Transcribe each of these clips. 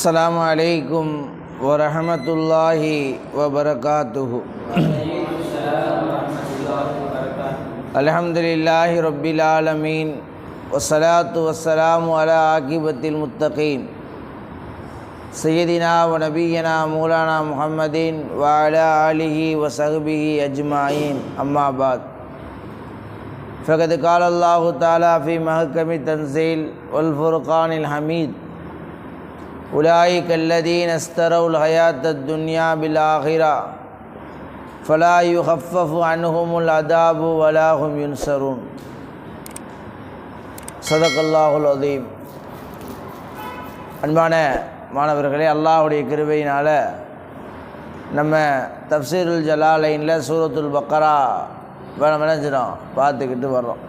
السلام عليكم ورحمة الله وبركاته. الحمد لله رب العالمين والصلاة والسلام على عاقبة المتقين سيدنا ونبينا مولانا محمد وعلى آله وصحبه أجمعين أما بعد. فقد قال الله تعالى في محكم التنزيل والفرقان الحميد أولئك الذين استروا الحياة الدنيا بالآخرة فلا يخفف عنهم العذاب ولا هم ينصرون صدق الله العظيم அன்பான மாணவர்களே அல்லாஹுடைய கிருபையினால் நம்ம தப்சீருல் ஜலாலைனில் சூரத்துல் பக்கரா நம்ம நினைச்சிடும் பார்த்துக்கிட்டு வர்றோம்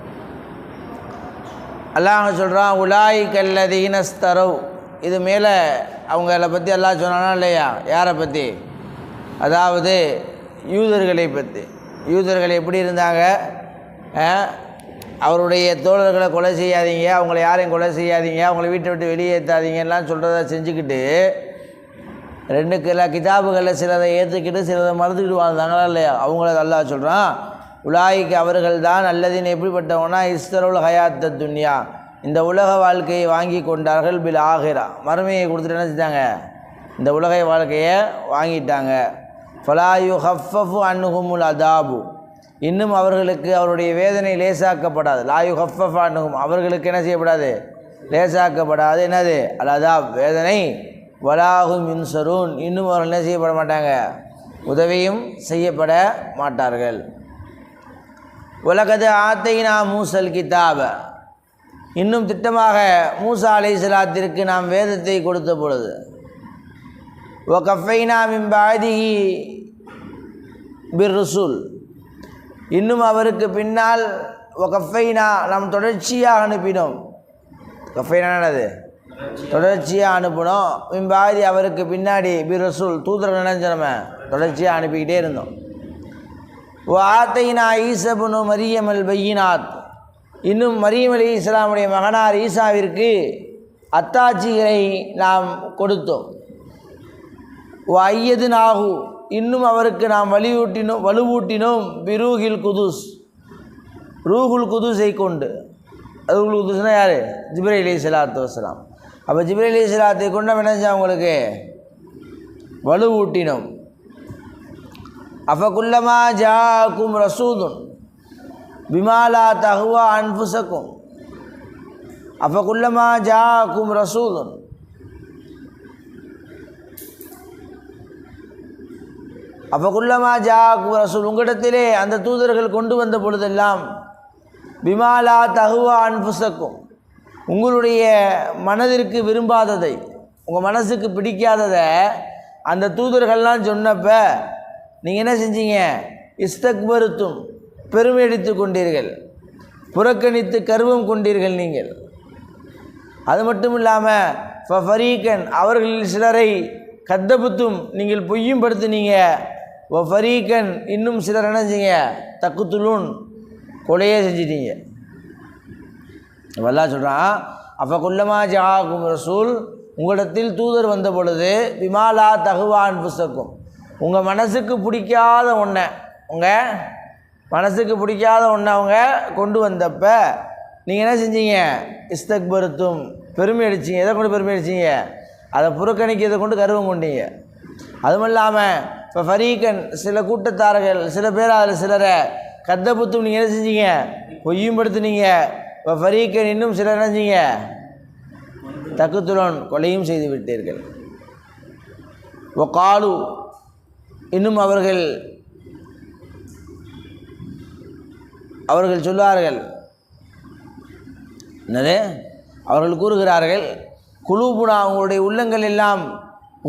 அல்லாஹ் சொல்கிறான் உலாய் கல்லதீனஸ்தரவ் இது மேலே அவங்கள பற்றி எல்லாம் சொன்னானா இல்லையா? யாரை பற்றி அதாவது யூதர்களை பற்றி யூதர்கள் எப்படி இருந்தாங்க? அவருடைய தோழர்களை கொலை செய்யாதீங்க அவங்கள யாரையும் கொலை செய்யாதீங்க அவங்கள வீட்டை விட்டு வெளியேற்றாதீங்கலாம் சொல்கிறத செஞ்சுக்கிட்டு ரெண்டு கிலோ கிதாபுகளில் சிலதை ஏற்றுக்கிட்டு சிலதை மறந்துக்கிட்டு வாழ்ந்தாங்களா இல்லையா? அவங்கள நல்லா சொல்கிறான் உலாய்க்கு அவர்கள் தான் அல்லதின் எப்படிப்பட்டவங்கன்னா இஸ்தருல் ஹயாத்த துன்யா. இந்த உலக வாழ்க்கையை வாங்கி கொண்டார்கள் பில் ஆகிரா. மறுமையை கொடுத்துட்டு என்ன செஞ்சாங்க? இந்த உலக வாழ்க்கையை வாங்கிட்டாங்க. ஃபலாயு ஹஃபஃபு அன்னுகுமுல் அதாபு. இன்னும் அவர்களுக்கு அவருடைய வேதனை லேசாக்கப்படாது. லாயு ஹஃபஃப் அன்னுகும் அவர்களுக்கு என்ன செய்யப்படாது? லேசாக்கப்படாது. என்னது? அல் அதாப். வேதனை. வலாகும் மின்சரூன் இன்னும் அவர்கள் என்ன செய்யப்பட மாட்டாங்க? உதவியும் செய்யப்பட மாட்டார்கள். உலகது ஆத்தைனா மூசல் கிதாப இன்னும் திட்டமாக மூசா அலை சலாத்திற்கு நாம் வேதத்தை கொடுத்த பொழுது ஓ கஃபைனா மிம்பாதிஹி பிர் ருசூல் இன்னும் அவருக்கு பின்னால் ஓ கஃபைனா நாம் தொடர்ச்சியாக அனுப்பினோம். கஃபைனா என்னது? தொடர்ச்சியாக அனுப்பினோம். மிம்பாதி அவருக்கு பின்னாடி பிர் ரசூல் தூதர் நினைஞ்ச நம்ம தொடர்ச்சியாக அனுப்பிக்கிட்டே இருந்தோம். ஓ ஆத்தைனா ஈசபுனு மரியமல் பையினாத். இன்னும் மரியம் அலி இஸ்லாமுடைய மகனார் ஈசாவிற்கு அத்தாட்சிகளை நாம் கொடுத்தோம். ஐயது நாகு இன்னும் அவருக்கு நாம் வலியூட்டினோம் வலுவூட்டினோம் பிரூகில் குதுஸ். ரூகுல் குதுஸை கொண்டு. ரூகுல் குதுஸ்னா யார்? ஜிப்ரை அலி சலாத்து வஸ்லாம் அப்போ ஜிப்ரை அலி சலாத்தை கொண்டு நம்ம அவங்களுக்கு? வலுவூட்டினோம். அஃபகுல்லமா ஜாக்கும் ரசூதுன் பிமாலா தஹுவா அன்புசக்கும் அப்போ அஃபகுல்லமா ஜாக்கும் அப்போ குல்லமா ஜாக்கும் ரசூல் உங்களிடத்திலே அந்த தூதர்கள் கொண்டு வந்த பொழுதெல்லாம் பிமாலா தஹுவா அன்புசக்கும் உங்களுடைய மனதிற்கு விரும்பாததை உங்கள் மனசுக்கு பிடிக்காததை அந்த தூதர்கள்லாம் சொன்னப்ப நீங்கள் என்ன செஞ்சீங்க? இஸ்தக்பருத்தும் பெருமையடித்து கொண்டீர்கள். புறக்கணித்து கருவம் கொண்டீர்கள் நீங்கள். அது மட்டும் இல்லாமல் ஃபரீக்கன் அவர்களில் சிலரை கத்தபுத்தும் நீங்கள் பொய்யும் படுத்துனீங்க ஒ ஃபரீக்கன் இன்னும் சிலர் என்ன செஞ்சீங்க? தக்குத்துலூன் கொலையே செஞ்சிட்டீங்க. வல்லா சொல்கிறான் அப்போ குல்லமா ஜாகும் ரசூல் உங்களிடத்தில் தூதர் வந்த பொழுது விமாலா தகுவான் புஸ்தகம் உங்கள் மனசுக்கு பிடிக்காத ஒன்றை உங்கள் மனசுக்கு பிடிக்காத ஒன்றை அவங்க கொண்டு வந்தப்ப நீங்கள் என்ன செஞ்சீங்க? இஸ்தக்பருத்தும் பெருமை அடிச்சிங்க. எதை கொண்டு பெருமை அடிச்சிங்க? அதை புறக்கணிக்கிறதை கொண்டு கருவம் கொண்டீங்க. அதுவும் இல்லாமல் இப்போ ஃபரீக்கன் சில கூட்டத்தார்கள் சில பேர் அதில் சிலரை கத்த புத்தும் நீங்கள் என்ன செஞ்சீங்க? பொய்யும் படுத்துனீங்க. இப்போ ஃபரீக்கன் இன்னும் சிலர் என்ன செஞ்சீங்க? தக்குத்துலோன் கொலையும் செய்து விட்டீர்கள். ஓ காலு இன்னும் அவர்கள் அவர்கள் சொல்வார்கள். என்னது? அவர்கள் கூறுகிறார்கள் குலூபுனா அவங்களுடைய உள்ளங்கள் எல்லாம்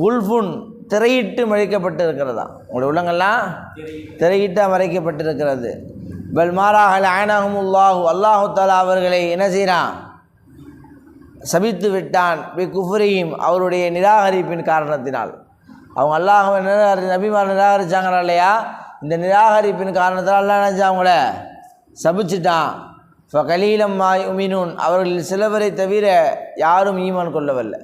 உல்ஃபுன் திரையிட்டு மறைக்கப்பட்டு இருக்கிறதா உங்களுடைய உள்ளங்கள்லாம் திரையிட்டு மறைக்கப்பட்டிருக்கிறது. பல் மாறாக உல்லாஹு அல்லாஹு தாலா அவர்களை என்ன செய்கிறான்? சபித்து விட்டான். பி குஃபுரியும் அவருடைய நிராகரிப்பின் காரணத்தினால். அவங்க அல்லாஹ் நிராகரி நபிமார் நிராகரிச்சாங்களா இல்லையா? இந்த நிராகரிப்பின் காரணத்தால் அல்லாஹ் நினச்சா அவங்கள? சபிச்சிட்டான் இப்போ கலீலம் மாயுமினூன் அவர்களில் சிலவரை தவிர யாரும் ஈமான் கொள்ளவில்லை.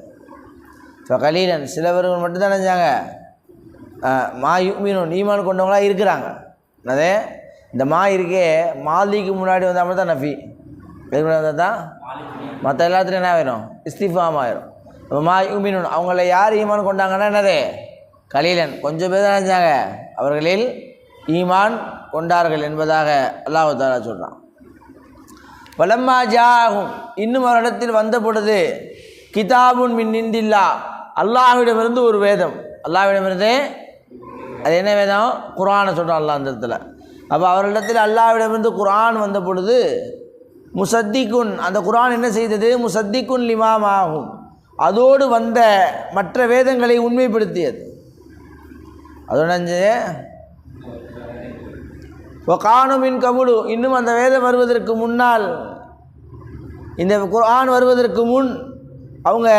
ஸோ கலீலன் சிலவர்கள் மட்டும்தான் நினைச்சாங்க. மா யுமினூன் ஈமான் கொண்டவங்களா இருக்கிறாங்க. அதே இந்த மா இருக்கே மாலிக்கு முன்னாடி வந்தால் மட்டும் தான் நஃபி. எதுக்கு முன்னாடி வந்தால் தான் மற்ற எல்லாத்துலையும் என்ன ஆயிரும்? இஸ்திஃபாம் ஆயிரும். இப்போ மா யுமீனுன் அவங்கள யார் ஈமான் கொண்டாங்கன்னா என்னது? கலீலன் கொஞ்சம் பேர் தான் நினைச்சாங்க. அவர்களில் ஈமான் கொண்டார்கள் என்பதாக அல்லாஹு தாலா சொல்கிறான் வலம்மா ஜாகும் இன்னும் ஒரு இடத்தில் வந்த பொழுது கிதாபுன் மின் நின்றில்லா அல்லாஹ்விடமிருந்து ஒரு வேதம். அல்லாஹ்விடமிருந்து அது என்ன வேதம்? குரானை சொல்கிறான் அல்லாஹ் அந்த இடத்துல. அப்போ அவரிடத்தில் அல்லாஹ்விடமிருந்து குரான் வந்த பொழுது முசத்திக்குன் அந்த குரான் என்ன செய்தது? முசத்திக்குன் லிமாம் ஆகும் அதோடு வந்த மற்ற வேதங்களை உண்மைப்படுத்தியது. அதோட என்னஞ்சு காணுமின் கபுடு இன்னும் அந்த வேதம் வருவதற்கு முன்னால் இந்த குர்ஆன் வருவதற்கு முன் அவங்க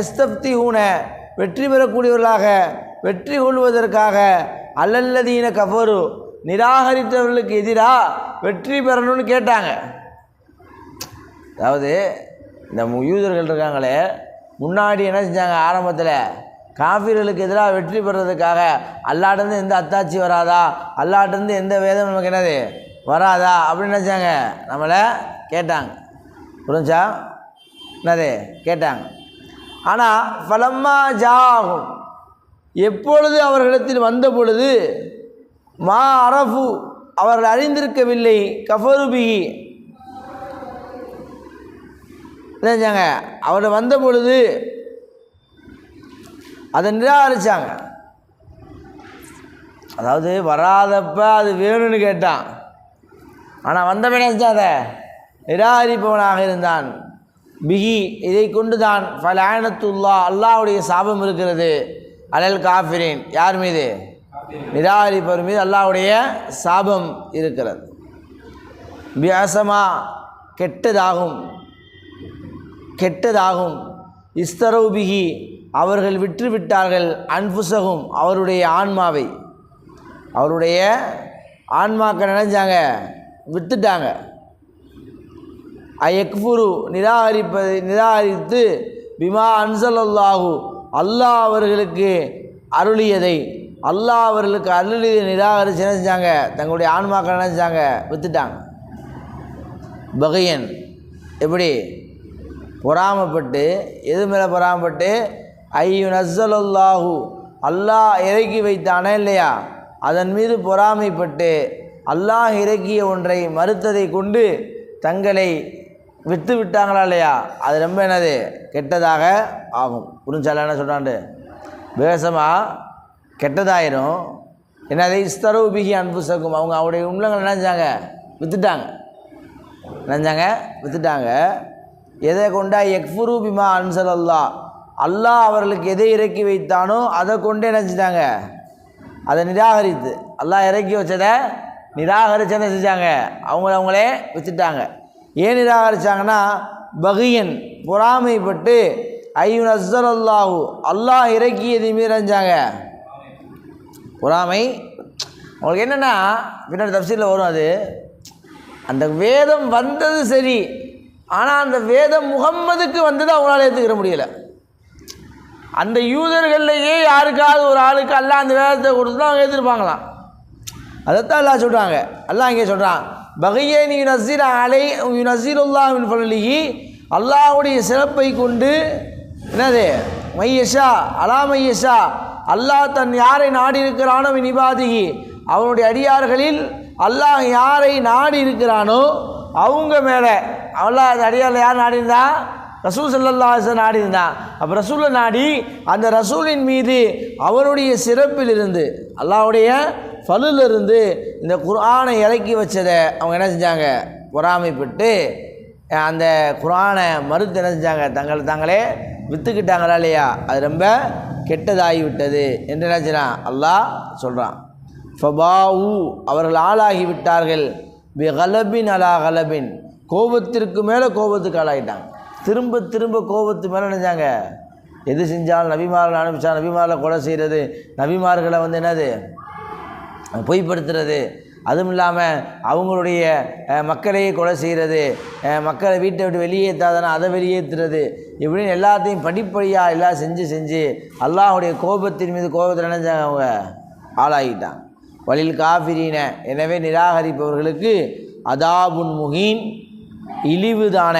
எஸ்தப்தி ஊன வெற்றி பெறக்கூடியவர்களாக வெற்றி கொள்வதற்காக அல்லல்லதீன கஃபரு நிராகரித்தவர்களுக்கு எதிராக வெற்றி பெறணும்னு கேட்டாங்க. அதாவது இந்த யூதர்கள் இருக்காங்களே முன்னாடி என்ன செஞ்சாங்க ஆரம்பத்தில்? காஃபிர்களுக்கு எதிராக வெற்றி பெறுறதுக்காக அல்லாட்டேருந்து எந்த அத்தாட்சி வராதா? அல்லாட்டேருந்து எந்த வேதம் நமக்கு என்னது? வராதா? அப்படின்னு நினச்சாங்க. நம்மளை கேட்டாங்க. புரிஞ்சா? என்னது? கேட்டாங்க. ஆனால் பலம்மா ஜாகும் எப்பொழுது அவர்களிடத்தில் வந்த பொழுது மா அரஃபு அவர்கள் அறிந்திருக்கவில்லை கஃபருபிகி என்ன செஞ்சாங்க அவர் வந்த பொழுது அதை நிராகரித்தாங்க அதாவது வராதப்ப அது வேணும்னு கேட்டான். ஆனால் வந்தவன் என்ன அதை? நிராகரிப்பவனாக இருந்தான். பிகி இதை கொண்டு தான் ஃபலானத்துல்லா அல்லாவுடைய சாபம் இருக்கிறது. அலல் காஃபிரின் யார் மீது? நிராகரிப்பவர் மீது அல்லாவுடைய சாபம் இருக்கிறது. வியாசமா கெட்டதாகும். கெட்டதாகும். இஸ்தரௌபிகி அவர்கள் விற்று விட்டார்கள் அன்புசகும் அவருடைய ஆன்மாவை. அவருடைய ஆன்மாக்கள் நினைஞ்சாங்க விற்றுட்டாங்க அயக்ஃபுரு நிராகரிப்பதை நிராகரித்து பிமா அன்சலல்லாஹு அல்லாஹ் அவர்களுக்கு அருளியதை அல்லாஹ் அவர்களுக்கு அருளியதை நிராகரித்து நினைச்சாங்க தங்களுடைய ஆன்மாக்கள் நினைச்சாங்க விற்றுட்டாங்க பகையன் எப்படி? பொறாமப்பட்டு எது மேலே பொறாமப்பட்டு ஐயு நஸ்ஸலல்லாஹு அல்லாஹ் இறக்கி வைத்தானே இல்லையா? அதன் மீது பொறாமைப்பட்டு அல்லாஹ் இறக்கிய ஒன்றை மறுத்ததை கொண்டு தங்களை விட்டு விட்டாங்களா இல்லையா? அது ரொம்ப என்னது? கெட்டதாக ஆகும். புரிஞ்சால என்ன சொல்கிறாண்டு வேசமாக கெட்டதாயிரும். என்னது? இஸ்தரவு பிகி அன்புசக்கும். அவங்க அவருடைய உள்ளங்களை நினைஞ்சாங்க விற்றுட்டாங்க நினைஞ்சாங்க விற்றுட்டாங்க எதை கொண்டா? எக்ஃபுரு பிமா அன்சல் அல்லாஹ் அவர்களுக்கு எதை இறக்கி வைத்தானோ அதை கொண்டே நினச்சிட்டாங்க அதை நிராகரித்து. அல்லாஹ் இறக்கி வச்சதை நிராகரித்து என்ன செஞ்சாங்க அவங்கள அவங்களே வச்சுட்டாங்க ஏன் நிராகரிச்சாங்கன்னா பகியன் பொறாமைப்பட்டு ஐயுன் அஸ்ஸல் அல்லாஹூ அல்லாஹ் இறக்கியதை மீறஞ்சாங்க பொறாமை. அவங்களுக்கு என்னென்னா பின்னாடி தப்சீலில் வரும் அது. அந்த வேதம் வந்தது சரி ஆனால் அந்த வேதம் முகம்மதுக்கு வந்தது அவங்களால ஏற்றுக்கிற முடியலை. அந்த யூதர்கள்லையே யாருக்காவது ஒரு ஆளுக்கு அல்லா அந்த வேதத்தை கொடுத்து அவங்க ஏற்றிருப்பாங்களாம் அதைத்தான் அல்லாஹ் சொல்கிறாங்க அல்லாஹ் இங்கே சொல்கிறான் பகையே நீ நசீர் அலை நசீருல்லாவின் பள்ளிகி அல்லாவுடைய சிறப்பை கொண்டு என்னது? மையஷா அலா மையஷா அல்லாஹ் தன் யாரை நாடி இருக்கிறானோ நிபாதிகி அவனுடைய அடியார்களில் அல்லாஹ் யாரை நாடி இருக்கிறானோ அவங்க மேலே அல்லாஹ் அந்த அடியாரில் யார் நாடிருந்தா ரசூல் சல்லல்லா நாடி இருந்தான் அப்போ ரசூலை நாடி அந்த ரசூலின் மீது அவருடைய சிறப்பிலிருந்து அல்லாவுடைய ஃபலிலிருந்து இந்த குரானை இறக்கி வச்சதை அவங்க என்ன செஞ்சாங்க? பொறாமைப்பட்டு அந்த குரானை மறுத்து என்ன செஞ்சாங்க? தங்களை தாங்களே விற்றுக்கிட்டாங்களா இல்லையா? அது ரொம்ப கெட்டதாகிவிட்டது என்று என்ன அல்லாஹ் சொல்கிறான் ஃபபாவு அவர்கள் ஆளாகி விட்டார்கள் பி கலபின் அலா கலபின். கோபத்திற்கு மேலே கோபத்துக்கு ஆளாகிட்டாங்க. திரும்ப திரும்ப கோபத்து மேலே நினைச்சாங்க. எது செஞ்சாலும் நபிமார்கள் அனுப்பிச்சா நபிமாரில் கொலை செய்கிறது நபிமார்களை வந்து என்னது? பொய்ப்படுத்துறது. அதுவும் இல்லாமல் அவங்களுடைய மக்களையே கொலை செய்கிறது மக்களை வீட்டை விட்டு வெளியேற்றாதானே அதை வெளியேற்றுறது இப்படின்னு எல்லாத்தையும் படிப்படியாக எல்லாம் செஞ்சு செஞ்சு அல்லாஹுடைய கோபத்தின் மீது கோபத்தில் நினைச்சாங்க அவங்க. ஆளாகிட்டான். வழியில் காஃபிரின. எனவே நிராகரிப்பவர்களுக்கு அதாபுன் முகீன் இழிவுதான.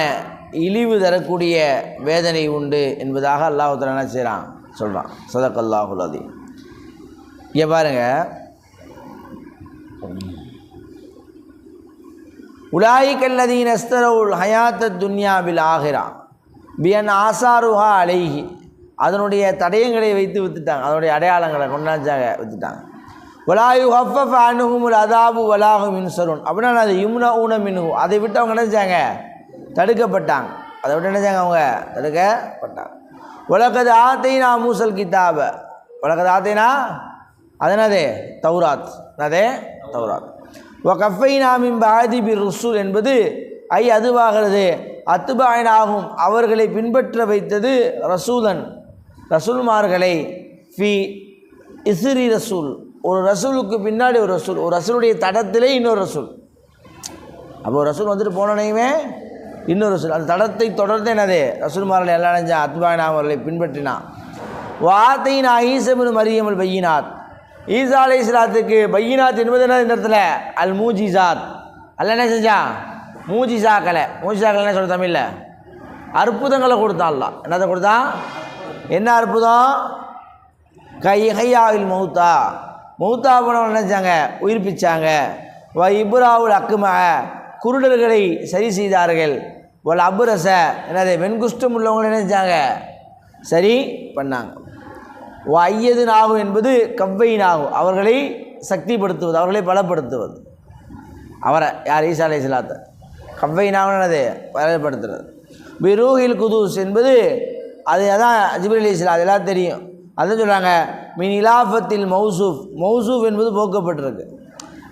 இழிவு தரக்கூடிய வேதனை உண்டு என்பதாக அல்லாஹ் என்ன செய்கிறான் சொல்கிறான் சதக்கல்லாஹுல் அதி இங்கே பாருங்க. உலாயிக்கல்லதீன் எஸ்தரவுல் ஹயாத்த துன்யாவில் ஆகிறா பியன் ஆசாருஹா அலைஹி. அதனுடைய தடயங்களை வைத்து வித்துட்டாங்க. அதனுடைய அடையாளங்களை கொண்டாச்சாக வித்துட்டாங்க. வலாயு ஹஃபஃப் அணுகுமுல் அதாபு வலாஹு மின்சருன் அப்படின்னா அது யும்னா ஊன மின்ஹு. அதை விட்டு அவங்க நினைச்சாங்க தடுக்கப்பட்டாங்க. அதை விட்டு நினைச்சாங்க அவங்க? தடுக்கப்பட்டாங்க. உலகது ஆத்தைனா மூசல் கித்தாப. உலகது ஆத்தைனா அது என்னது? தௌராத். அதே தௌராத். ஒ கஃபைனா நாமின் பாதி பி ருசூல் என்பது ஐ அதுவாகிறது. அத்துபாயனாகும். அவர்களை பின்பற்ற வைத்தது ரசூலன். ரசூல்மார்களை ஃபி இசிறி ரசூல். ஒரு ரசூலுக்கு பின்னாடி ஒரு ரசூல். ஒரு ரசூலுடைய தடத்திலே இன்னொரு ரசூல். அப்போ ஒரு ரசூல் வந்துட்டு போனோனையுமே இன்னொரு சொல் அந்த தடத்தை தொடர்ந்து என்னது? ரசூல்மார்கள் எல்லாம் நினைஞ்சா அத்பாயனா அவர்களை பின்பற்றினான். வார்த்தையின் ஈசமின் மரியமல் பையினாத். ஈசா அலை இஸ்லாத்துக்கு பையினாத் என்பது என்ன இந்த இடத்துல? அல் மூஜிசாத் அல்ல என்ன செஞ்சான்? மூஜிசாக்களை மூஜிசாக்கள் என்ன சொல்ல தமிழில்? அற்புதங்களை கொடுத்தான்ல என்னத்தை கொடுத்தான்? என்ன அற்புதம்? கை கையாவில் மௌத்தா. மௌத்தா போனவங்க நினைச்சாங்க உயிர்ப்பிச்சாங்க. வ இப்ராவுல் அக்குமாக குருடர்களை சரி செய்தார்கள். வல் அபுரச என்னது வெண்குஷ்டம் உள்ளவங்களை நினைச்சாங்க சரி பண்ணாங்க. ஐயது நாகு என்பது கவ்வை நாவு. அவர்களை சக்திப்படுத்துவது அவர்களை பலப்படுத்துவது. அவரை யார்? ஈசா அலை இஸ்லாத்தை கவ்வை நாகு என்னது? பலப்படுத்துறது. பிரூஹில் குதூஸ் என்பது அது அதான் ஜிபிர் அலி இஸ்லாம் அதெல்லாம் தெரியும். அதான் சொல்கிறாங்க மின் இலாஃபத்தில் மௌசூஃப். மௌசூஃப் என்பது போக்கப்பட்டிருக்கு.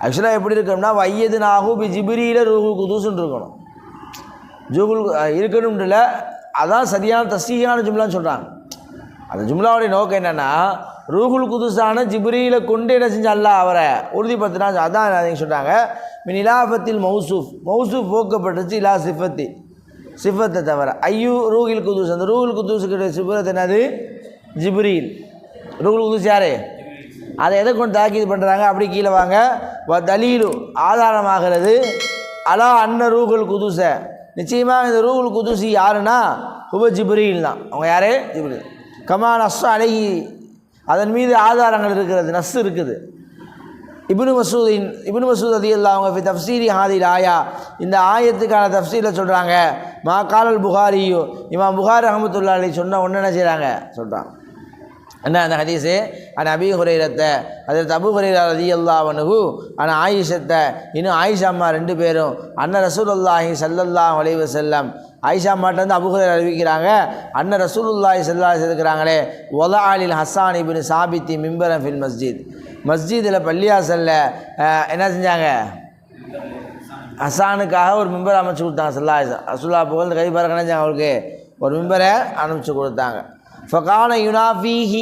ஆக்சுவலாக எப்படி இருக்கணும்னா வையது நாகு பி ஜிபிரியில் ரூஹு குதூசுன்னு இருக்கணும். ஜூகுல் இருக்கணும்ல அதான் சரியான தஸ்தீகான ஜும்லான்னு சொல்கிறாங்க அந்த ஜும்லாவுடைய நோக்கம் என்னென்னா ரூகுல் குதுசான ஜிப்ரியில் கொண்டு என்ன செஞ்ச அல்லாஹ் அவரை உறுதிப்படுத்தினா அதான் நீங்கள் சொல்கிறாங்க மின் இலாஃபத்தில் மௌசூஃப். மௌசூஃப் போக்கப்பட்டுச்சு இலா சிஃபத்தி. சிஃபத்தை தவிர ஐயூ ரூகில் குதூஸ். அந்த ரூகுல் குதூஸுக்கு சிஃபத் என்னது? ஜிப்ரீல். ரூகுல் குதூஸ் யாரே? அதை எதை கொண்டு தாக்கீது பண்ணுறாங்க அப்படி கீழே வாங்க. வ தலீலு ஆதாரமாகிறது. அலா அன்ன ரூகுல் குதுச நிச்சயமாக இந்த ரூகுல் குதுசி யாருன்னா? உப ஜிப்ரீல் தான் அவங்க யாரே? ஜிப்ரீல். கமா நஸ்ஸு அழகி அதன் மீது ஆதாரங்கள் இருக்கிறது நஸ் இருக்குது. இப்னு மசூதின் இப்னு மசூத் அதி அவங்க ஃபி தஃப்சீரி ஹாதில் ஆயா. இந்த ஆயத்துக்கான தஃப்சீரில் சொல்கிறாங்க மா காலல் புகாரியோ. இமாம் புகார் அஹமத்துல்லா அலி சொன்ன ஒன்று என்ன செய்கிறாங்க சொல்கிறாங்க என்ன அந்த ஹதீஸு? அண்ட் அபி ஹுரைரத்தை அதில் தபு ஹுரைரா ரதி அல்லாவனுகு ஆனால் ஆயிஷத்தை. இன்னும் ஆயிஷா அம்மா ரெண்டு பேரும் அண்ணன் ரசூலுல்லாஹி சல்லல்லா வலைவ செல்லம் ஆயிஷா அம்மாட்டேருந்து அபு ஹுரைரா அறிவிக்கிறாங்க அண்ணன் ரசூலுல்லாஹி சல்லா இருக்கிறாங்களே ஒலா அலில் ஹஸ்ஸான் இபின் சாபித்தி மிம்பரம் ஃபில் மஸ்ஜித். மஸ்ஜிதில் பள்ளியாசலில் என்ன செஞ்சாங்க? ஹசானுக்காக ஒரு மிம்பரை அமைச்சு கொடுத்தாங்க சல்லா ரசூல்லா புகழ் கை பறக்கணும் அவருக்கு? ஒரு மிம்பரை அனுப்பிச்சு கொடுத்தாங்க. ஃபகான யுனாஃபிஹி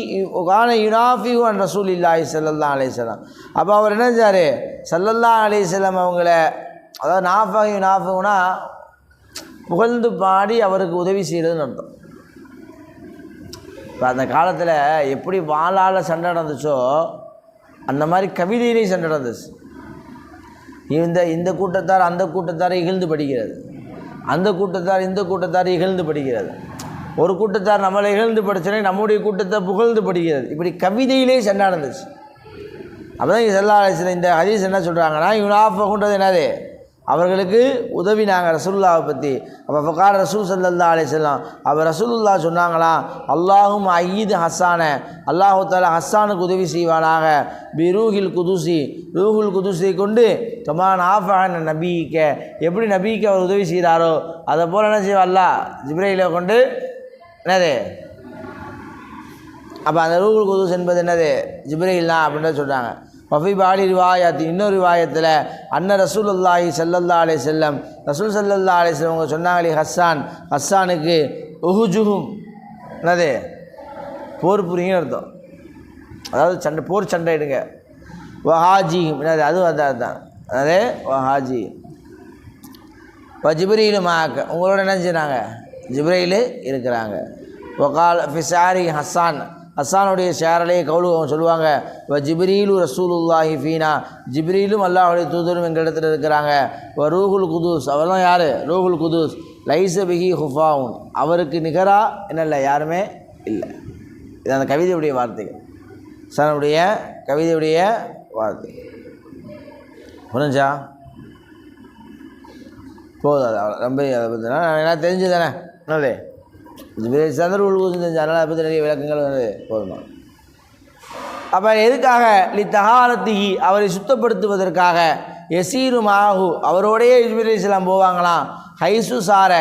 கான யுனாஃபிஹு அன் ரசூல் இல்லாஹி சல்லல்லா அலிஸ்லாம் அப்போ அவர் என்ன செஞ்சார்? சல்லல்லா அலிஸ்லாம் அவங்கள அதாவது நாஃபக யுனாஃபுனா புகழ்ந்து பாடி அவருக்கு உதவி செய்கிறதுன்னு அர்த்தம். இப்போ அந்த காலத்தில் எப்படி வாளால் சண்டை நடந்துச்சோ அந்த மாதிரி கவிதையிலையும் சண்டை நடந்துச்சு. இந்த இந்த கூட்டத்தார் அந்த கூட்டத்தாரை இகழ்ந்து படிக்கிறது. அந்த கூட்டத்தார் இந்த கூட்டத்தாரை இகழ்ந்து படிக்கிறது. ஒரு கூட்டத்தார் நம்மளை இகழ்ந்து படிச்சனே நம்முடைய கூட்டத்தை புகழ்ந்து படிக்கிறது. இப்படி கவிதையிலே சண்டை நடந்துச்சு. அப்போ தான் செல்லா இந்த ஹதீஸ் என்ன சொல்கிறாங்கன்னா யுனாஃபகுன்றது என்னது? அவர்களுக்கு உதவினாங்க ரசூல்லாவை பற்றி அப்போ ஃபகார ரசூல் சல்லல்லா அலிஸ்லாம் அவள் ரசூலுல்லா சொன்னாங்களாம் அல்லாஹும் ஐயீது ஹஸ்ஸான அல்லாஹு தாலா ஹஸ்ஸானுக்கு உதவி செய்வானாக பி ரூஹில் குதுசி. ரூஹுல் குதுசை கொண்டு கமான் ஆஃபான நபிக்க எப்படி நபிக்கு அவர் உதவி செய்கிறாரோ அதை போல் என்ன செய்வார்லா ஜிப்ரையில் கொண்டு என்னது? அப்போ அந்த ரூகுல் குதூஸ் என்பது என்னது? ஜிப்ரையில் தான் அப்படின்னு சொல்கிறாங்க வஃபி பாலி ரிவாயத் இன்னொரு ரிவாயத்தில் அன்ன ரசூலுல்லாஹி சல்லல்லா அலை செல்லம் ரசூல் சல்லல்லா அலை செல்லம் அவங்க சொன்னாங்களே ஹஸ்ஸான் ஹஸ்ஸானுக்கு உஹுஜுஹும். என்னது? போர் புரியும் அர்த்தம். அதாவது சண்டை போர் சண்டையிடுங்க வஹாஜி என்னது? அதுவும் அதான். அதுதான் அதே வஹாஜி இப்போ ஜிப்ரீலு மாக்க. உங்களோட என்ன செய்கிறாங்க ஜிப்ரையில் இருக்கிறாங்க. ஒகால் ஃபிசாரி ஹஸ்ஸான் ஹஸ்ஸானுடைய ஷேரலே கவுலு அவங்க சொல்லுவாங்க இப்போ ஜிப்ரீலு ரசூலுல்லாஹி ஃபீனா. ஜிப்ரீலும் அல்லாஹுடைய தூதரும் எங்கள் இடத்துல இருக்கிறாங்க. இப்போ ரூஹுல் குதூஸ் அவர்தான் யார்? ரூஹுல் குதூஸ். லைச பிஹி ஹுஃபாவுன். அவருக்கு நிகரா என்ன இல்லை யாருமே இல்லை. இது அந்த கவிதையுடைய வார்த்தைகள். சனுடைய கவிதையுடைய வார்த்தை புரிஞ்சா? போதும் அது ரொம்ப அதை பற்றினா நான் என்ன தெரிஞ்சு தானே. என்னது இது சந்திர உள்கூசம் அதனால் அதை பற்றி நிறைய விளக்கங்கள் வந்து போதுமா அப்போ எதுக்காக லி தகாலத்திகி அவரை சுத்தப்படுத்துவதற்காக எசீரு மாஹு அவரோடையே இஸ்பிரி இஸ்லாம் போவாங்களாம் ஹைசு சார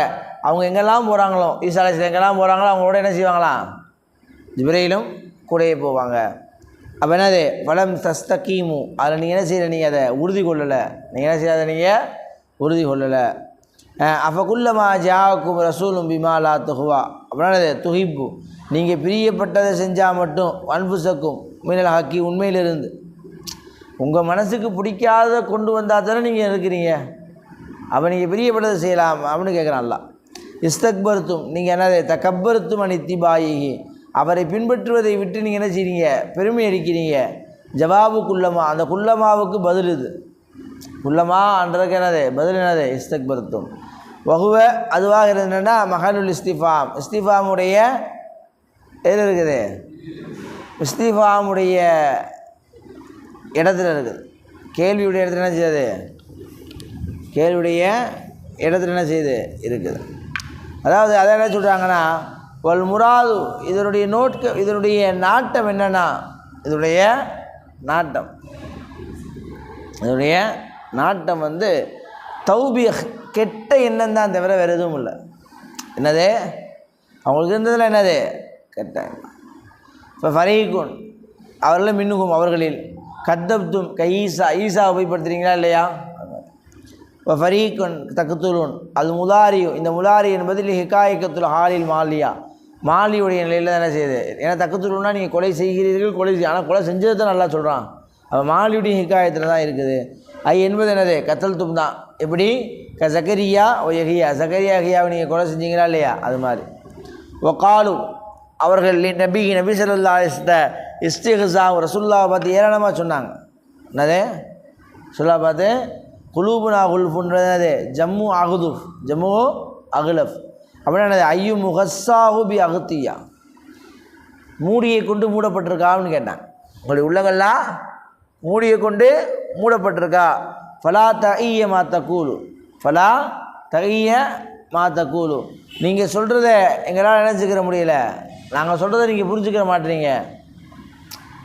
அவங்க எங்கெல்லாம் போகிறாங்களோ ஈசா எங்கெல்லாம் போகிறாங்களோ அவங்களோட என்ன செய்வாங்களாம் ஜிப்ரையிலும் கூடையே போவாங்க அப்போ என்னது வலம் தஸ்தகீமு அதில் நீங்கள் என்ன செய்யலை நீங்கள் அதை உறுதி கொள்ளலை நீங்கள் என்ன செய்யாத நீங்கள் உறுதி கொள்ளலை அஃபகுல்லமா ஜாவுக்கும் ரசூலும் பிமாலா துஹுவா அப்படின்னா அது துஹிப்பு நீங்கள் பிரியப்பட்டதை செஞ்சால் மட்டும் அன்புசக்கும் மீனல் ஹக்கி உண்மையிலிருந்து உங்கள் மனசுக்கு பிடிக்காத கொண்டு வந்தால் தானே நீங்கள் இருக்கிறீங்க அப்போ நீங்கள் பிரியப்பட்டதை செய்யலாம் அப்படின்னு கேட்குறான் அல்லா இஸ்தக்பருத்தும் நீங்கள் என்னது தக்கப்பருத்தும் அனித்திபாயி அவரை பின்பற்றுவதை விட்டு நீங்கள் என்ன செய்கிறீங்க பெருமை அடிக்கிறீங்க ஜவாபு குல்லமா அந்த குல்லமாவுக்கு பதில் இது குல்லமான்றதுக்கு என்னது? பதில் என்னது? இஸ்தக்பருத்தும். வகுவ அதுவாக என்னென்னா மகனுல் இஸ்திஃபாம். இஸ்திஃபாமுடைய எதில் இருக்குது? இஸ்திஃபாமுடைய இடத்துல இருக்குது. கேள்வியுடைய இடத்துல என்ன செய்யுது கேள்வியுடைய இடத்துல என்ன செய்யுது இருக்குது. அதாவது அதை என்ன சொல்கிறாங்கன்னா வல் முராது இதனுடைய நோட்க இதனுடைய நாட்டம் என்னென்னா இதனுடைய நாட்டம். இதனுடைய நாட்டம் வந்து தௌபிய கெட்ட எண்ணம் தான் தவிர வேறு எதுவும் இல்லை. என்னது? அவங்களுக்கு இருந்ததில் என்னது? கெட்ட எண்ணம். இப்போ ஃபரீகுன் அவர்கள் மின்னுகும் அவர்களில். கத்தப்தும் கை ஈசா ஈசாவை போய் படுத்துறீங்களா இல்லையா? இப்போ ஃபரீகுன் தக்குத்துலூன் அது முலாரி இந்த முலாரி என்பது ஹிகாயக்கத்துல் ஹாலில் மாலியா. மாலியுடைய நிலையில் தான் என்ன செய்யுது? ஏன்னா தக்குத்துலூன்னா நீங்கள் கொலை செய்கிறீர்கள் கொலை ஆனால் கொலை செஞ்சது தான் நல்லா சொல்கிறான் அப்போ மாலியுடைய ஹிகாயத்தில் தான் இருக்குது. ஐ என்பது என்னது? கத்தல் தும் தான். எப்படி? க சகரியா ஓ எஹியா சக்கரியா ஹியாவை நீங்கள் கொலை செஞ்சீங்களா இல்லையா? அது மாதிரி. ஒகாலு அவர்கள் நபி நபி சல்லா இஸ்திஹா ரசுல்லாவை பார்த்து ஏராளமாக சொன்னாங்க. என்னது? சொல்லா பார்த்து குலூபுனா குல்ஃபுன்றது ஜம்மு அகுதுஃப். ஜம்மு அகுலஃப். அப்படின்னா என்னது? ஐயு முகஸ்ஸாஹு பி அகுத்தியா. மூடியை கொண்டு மூடப்பட்டிருக்கான்னு கேட்டான் உங்களுடைய உள்ளங்கள்லாம் மூடியை கொண்டு மூடப்பட்டிருக்கா. ஃபலா தகைய மாத்த கூலு ஃபலா தகைய மாத்த கூலு நீங்கள் சொல்கிறத எங்களால் நினச்சிக்கிற முடியல. நாங்கள் சொல்கிறத நீங்கள் புரிஞ்சுக்கிற மாட்டீங்க.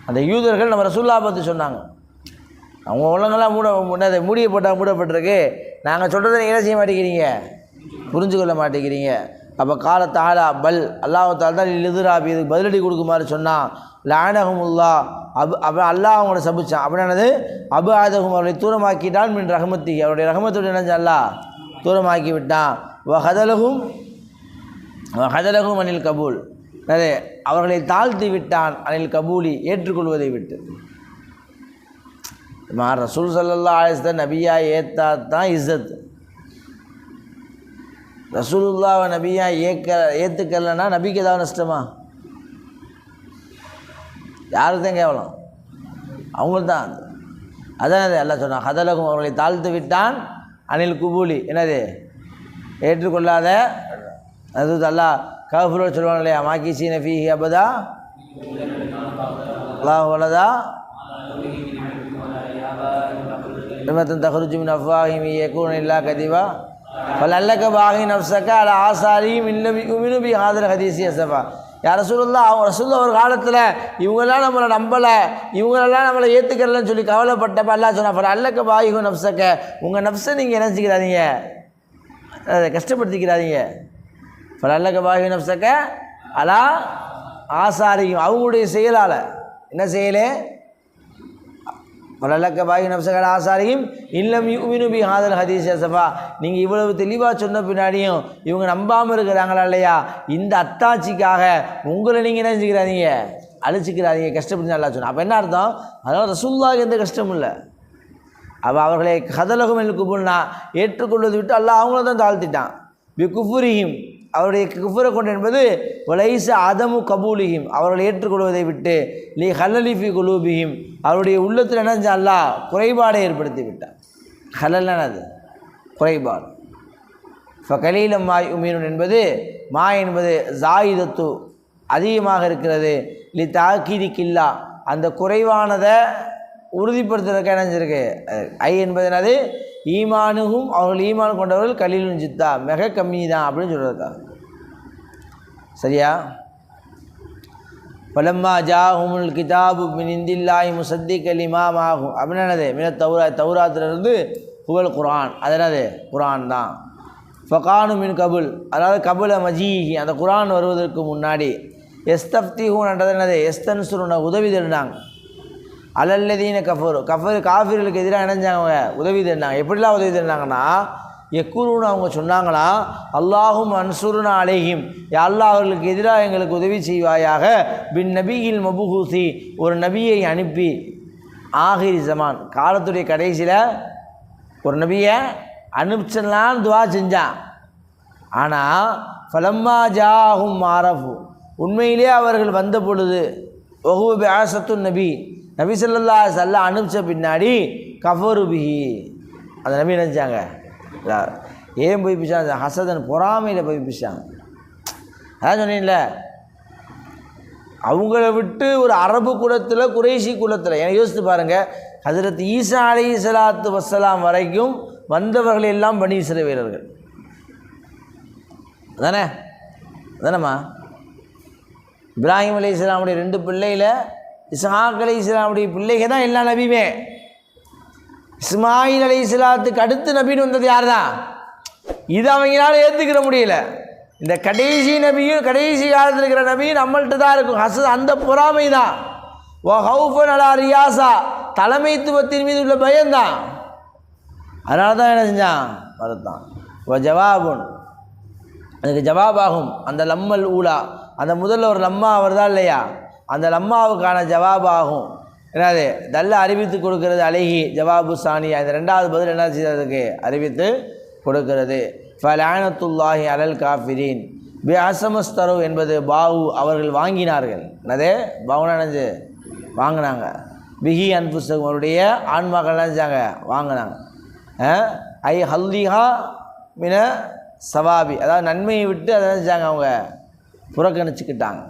அந்த யூதர்கள் நம்ம ரசூல்லா பற்றி சொன்னாங்க. அவங்க உள்ளங்கெல்லாம் மூட என்னது மூடியப்பட்டால் மூடப்பட்டிருக்கு. நாங்கள் சொல்கிறத நீங்கள் என்ன செய்ய மாட்டேங்கிறீங்க? புரிஞ்சுக்கொள்ள மாட்டேங்கிறீங்க. அப்போ கால தாலா பல். அல்லாஹால் தான் எதிராபி இதுக்கு பதிலடி கொடுக்குமாறு சொன்னான் லானகமுல்லா அபு அப்போ அல்லாஹ் அவங்கள சபிச்சான். அப்படின்னது அபு ஆதகம் அவர்களை தூரமாக்கிட்டான் மின் ரஹமத்தி அவருடைய ரஹமத்துடைய நினைஞ்ச அல்லாஹ் தூரமாக்கி விட்டான் வ ஹதலகும் ஹதலகும் அனில் கபூல். அதே அவர்களை தாழ்த்தி விட்டான் அனில் கபூலி ஏற்றுக்கொள்வதை விட்டு. மாற ரசூல் சல்லா ஆயஸ்த நபியா ஏத்தா தான் இஸ்ஸத். ரசூலுல்லாவை நபியா ஏற்க ஏற்றுக்கலைன்னா நபிக்கு ஏதாவது நஷ்டமா? யாருக்கு தான் கேவலம்? அவங்களுக்கு தான் அது அதான் அது எல்லாம் சொன்னான் ஹதலகும் அவர்களை தாழ்த்து விட்டான் அனில் குபூலி. என்னது? ஏற்றுக்கொள்ளாத அது அல்லா கஃபுரோடு சொல்லுவாங்க இல்லையா? மாக்கி சீன ஃபீஹி அப்பதா அல்லாஹ் வலதா லிமத்தன் தஹருஜு மின் இல்லா கதிவா. ஃபலல்லக பாகி நஃப்ஸக அல ஆசாரியும் இல்ல யுமினு ஹாதர் ஹதீசி அசபா யார் ரசூலுல்லாஹ் அவங்க ரசூலுல்லாஹ் ஒரு காலத்தில் இவங்கெல்லாம் நம்மளை நம்பலை இவங்களெல்லாம் நம்மளை ஏற்றுக்கிறலன்னு சொல்லி கவலைப்பட்டப்ப எல்லாம் சொன்னா ஃபல அல்லக்க பாகிஹு நப்சக்க. உங்கள் நப்சை நீங்கள் என்ன செஞ்சுக்கிறாதீங்க அதை கஷ்டப்படுத்திக்கிறாதீங்க. இப்போ அல்லக்க பாகி நப்சக்க. அலா ஆசாரியும் அவங்களுடைய செயலால். என்ன செய்யலை வலலக்க பாகி நப்சகர் ஆசாரியும் இல்லம் யூமினுபி ஹாதல் ஹதீஸ் சஃபா. நீங்கள் இவ்வளவு தெளிவாக சொன்ன பின்னாடியும் இவங்க நம்பாமல் இருக்கிறாங்களா இல்லையா? இந்த அத்தாட்சிக்காக உங்களை நீங்கள் என்ன செஞ்சுக்கிறாதீங்க அழிச்சிக்கிறாதீங்க. கஷ்டப்பட்டு நல்லா சொன்ன. அப்போ என்ன அர்த்தம்? அதனால் ரசூல்லாவுக்கு எந்த கஷ்டமும் இல்லை. அப்போ அவர்களை கதலகும் குபுல்னா ஏற்றுக்கொள்வது விட்டு அல்ல அவங்கள தான் தாழ்த்திட்டான். பி குஃபுரியும் அவருடைய குஃபரை கொண்டு என்பது வலைச அதமு கபூலிஹிம். அவர்களை ஏற்றுக்கொள்வதை விட்டு லி ஹல்லலிஃபி குலூபிஹிம். அவருடைய உள்ளத்தில் என்ன செஞ்சான்? அல்லாஹ் குறைபாடை ஏற்படுத்தி விட்டார் ஹலல்னா அது குறைபாடு. கலீலம் மாய் உமீனுன் என்பது மா என்பது ஜாயுதத்து அதிகமாக இருக்கிறது. லி தாக்கீதி கில்லா அந்த குறைவானதை உறுதிப்படுத்துறதுக்கு இணைஞ்சிருக்கு ஐ என்பது என்னது? ஈமானுகும் அவர்கள் ஈமான் கொண்டவர்கள் கலிலும் ஜித்தா மிக கம்மி தான் அப்படின்னு சொல்கிறதா சரியா? பலம்மா ஜாஹுமுல் கிதாபு மின் இந்தில்லாஹி முசத்திக் இமாம் ஆகும் அப்படின்னு என்னது? மின தௌரா தௌராத்திலிருந்து புகழ் குரான் அது என்னது? குரான் தான். ஃபகானு மின் கபுல். அதாவது கபுல மஜீஹி. அந்த குரான் வருவதற்கு முன்னாடி. எஸ்தப்திஹூன்ன்றது என்னது? எஸ்தன்சுருன உதவி தேடினாங்க அலல்லதீன கஃபர். கஃபர் காஃபிர்களுக்கு எதிராக இணைஞ்சாங்க அவங்க உதவி தேடினாங்க. எப்படிலாம் உதவி தேடினாங்கன்னா எக்குருன்னு அவங்க சொன்னாங்களா அல்லாஹும் அன்சுருனா அலைஹிம். யா அல்லாஹ் அவர்களுக்கு எதிராக எங்களுக்கு உதவி செய்வாயாக. பின் நபியில் மபுஹூசி ஒரு நபியை அனுப்பி ஆகிரி ஜமான் காலத்துடைய கடைசியில் ஒரு நபியை அனுப்பிச்சலான்னு துவா செஞ்சான். ஆனால் ஃபலம்மா ஜாஹும் மாரஃபு. உண்மையிலே அவர்கள் வந்த பொழுது ஒஹு ஆசத்து நபி. நபி ஸல்லல்லாஹு அனுப்பிச்ச பின்னாடி கஃபருபிஹி அந்த நபி நினச்சாங்க ஏன் போய் பிச்சாங்க? ஹசதன் பொறாமையில் போய் பிச்சாங்க. அதான் சொன்னீங்கள அவங்கள விட்டு ஒரு அரபு குலத்தில் குறைசி குலத்தில் எனக்கு யோசித்து பாருங்கள் ஹசரத் ஈசா அலி சலாத்து வசலாம் வரைக்கும் வந்தவர்கள் எல்லாம் பனி சிற வீரர்கள். அதானே? தானேம்மா இப்ராஹிம் அலி இஸ்லாமுடைய ரெண்டு பிள்ளையில் இஸ்ஹாக் அலி இஸ்லாமுடைய பிள்ளைக தான் எல்லா நபியுமே. இஸ்மாயில் அலி இஸ்லாத்துக்கு அடுத்து நபின்னு வந்தது யார் தான் இது அவங்களால ஏற்றுக்கிற முடியல. இந்த கடைசி நபியும் கடைசி காலத்தில் இருக்கிற நபியும் நம்மள்கிட்ட தான் இருக்கும். ஹச அந்த பொறாமை தான். ஓ ஹவுஃபன் அலா ரியாசா தலைமைத்துவத்தின் மீது உள்ள பயம்தான். அதனால தான் என்ன செஞ்சான்? மறுத்தான். ஓ ஜவாபுன். அதுக்கு ஜவாபாகும். அந்த லம்மல் ஊலா. அந்த முதல்ல ஒரு லம்மா வருதா இல்லையா? அந்த லம்மாவுக்கான ஜவாபாகும். என்னது? நல்ல அறிவித்து கொடுக்கிறது அழகி ஜவாபு சானியா. இந்த ரெண்டாவது பதில் என்ன செய்யறதுக்கு அறிவித்து கொடுக்கிறது. ஃபலானத்துல்லாஹி அலல் காஃபிரீன். பி அசமஸ்தரு என்பது பாவு அவர்கள் வாங்கினார்கள். என்னது? பாவுனஞ்சு வாங்கினாங்க. பிஹி அன்புஸ்தகம் அவருடைய ஆன்மாக்கள் நினச்சாங்க வாங்கினாங்க. ஐ ஹல்திஹா மின சவாபி. அதாவது நன்மையை விட்டு அதை நினச்சாங்க அவங்க? புறக்கணிச்சுக்கிட்டாங்க.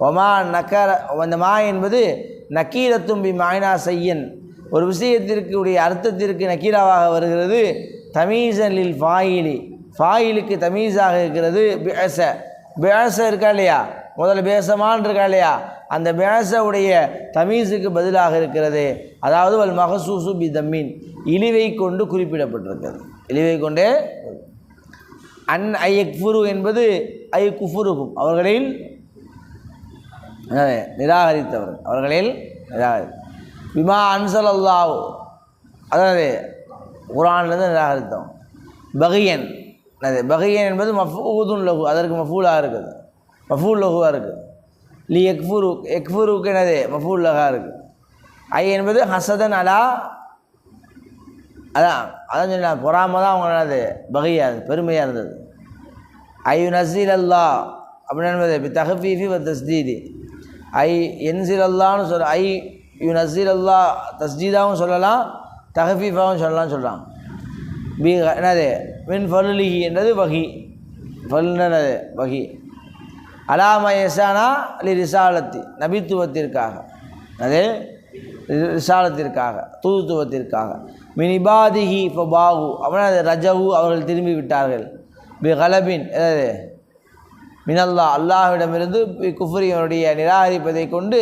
ஒமா நக்கர அந்த மா என்பது நக்கீரத்தும் பி மாயினா செய்யன் ஒரு விஷயத்திற்கு உடைய அர்த்தத்திற்கு நக்கீராவாக வருகிறது. தமீசனில் ஃபாயிலி. ஃபாயிலுக்கு தமீஸாக இருக்கிறது பேச பேச இருக்கா இல்லையா? முதல்ல பேசமான் இருக்கா இல்லையா? அந்த பேசவுடைய தமீஸுக்கு பதிலாக இருக்கிறது. அதாவது வல் மகசூசு பி தம்மீன். இழிவை கொண்டு குறிப்பிடப்பட்டிருக்கிறது. இழிவை கொண்டே அன் ஐ குஃபுரு என்பது ஐ குஃபுருகும். அவர்களில் நிராகரித்தவர்கள் அவர்களில் நிராகரி பிமா அன்சல் அல்லாஹ். அதாவது குரான்லேருந்து நிராகரித்தவன் பகியன். அது பகியன் என்பது மஃபூதுன் லகு அதற்கு மஃபூலாக இருக்குது. மஃபூல் லகுவாக இருக்குது. லி எக்ஃபுரு எக்ஃபுருக்கு என்னது மஃபூல் லகாக இருக்குது. ஐ என்பது ஹசதன் அலா அதான் அதான் சொன்ன பொறாம தான் அவங்க என்னது? பகையாக இருந்தது பெருமையாக இருந்தது. ஐ நசீல் அல்லா அப்படின்னு என்பது இப்போ தஹஃபீஃபி வ தஸ்தீதி. ஐ என்சில் அல்லான்னு சொல் ஐ யு நசீர் அல்லா தஸ்ஜீதாவும் சொல்லலாம் தஹஃபீஃபாவும் சொல்லலாம்னு சொல்கிறான் பி என்னது? மின் ஃபலுலிஹி என்றது வகி ஃபல்னது வகி அலாமயசானா அலி ரிசாலத்தி நபித்துவத்திற்காக. அது ரிசாலத்திற்காக தூதுத்துவத்திற்காக. மினிபாதிஹி ஃபபாகு அது ரஜவு அவர்கள் திரும்பி விட்டார்கள். பி கலபின் எதாவது மினல்லா அல்லாஹ்விடமிருந்து பி நிராகரிப்பதை கொண்டு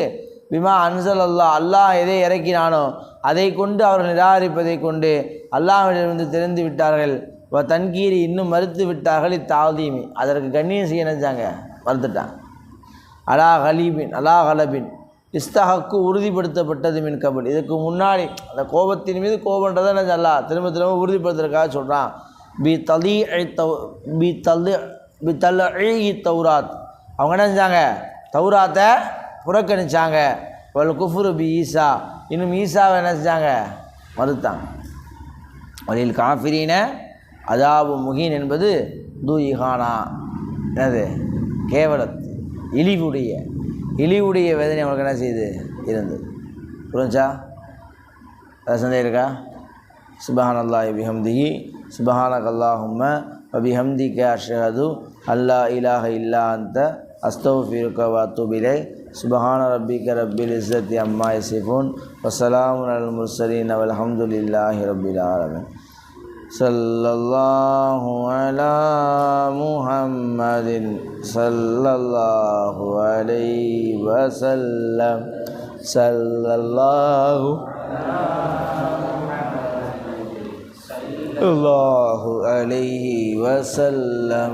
விமா அன்சல் அல்லாஹ் அல்லாஹ் எதை இறக்கினானோ அதை கொண்டு அவர்கள் நிராகரிப்பதை கொண்டு அல்லாஹ்விடமிருந்து தெரிந்து விட்டார்கள். தன்கீரி இன்னும் மறுத்து விட்டார்கள் இத்தாதீமி அதற்கு கண்ணியம் செய்ய நினைச்சாங்க. மறுத்துட்டாங்க அலா ஹலீபின் அலா ஹலபின். இஸ்தஹக்கு உறுதிப்படுத்தப்பட்டது மின் கபல். இதுக்கு முன்னாடி அந்த கோபத்தின் மீது கோபன்றதை என்ன அல்லா திரும்ப திரும்ப உறுதிப்படுத்துறதுக்காக சொல்கிறான் பி தலி தௌ பி தலி பி தல் தௌராத். அவங்க என்ன செஞ்சாங்க? தௌராத்தை புறக்கணிச்சாங்க. வல் குஃபுரு பி ஈசா. இன்னும் ஈசாவை என்ன செஞ்சாங்க? மறுத்தாங்க. வழியில் காஃபிரீன அதாபு முகீன் என்பது தூயிகானா. என்னது? கேவலத் இழிவுடைய இழிவுடைய வேதனை அவங்களுக்கு என்ன செய்யுது இருந்தது. புரிஞ்சா? அது சந்தேகம் இருக்கா? சுபஹான் அல்லாஹி பிஹம்திஹி. சுபஹானக் அல்லாஹும்ம வபிஹம்திக அஷ்ஹது அல்லா இலாஹ இல்லா அந்த அஸ்தௌஃபிருக்க வாத்துபிலை சுபஹான ரப்பிக்க ரப்பில் இஸ்ஸத்தி அம்மா யசிஃபூன் வசலாமுன் அல் முர்சலீன் வல்ஹம்துலில்லாஹி ரப்பில் ஆலமீன் صلى الله على محمد صلى الله عليه وسلم صلى الله الله عليه وسلم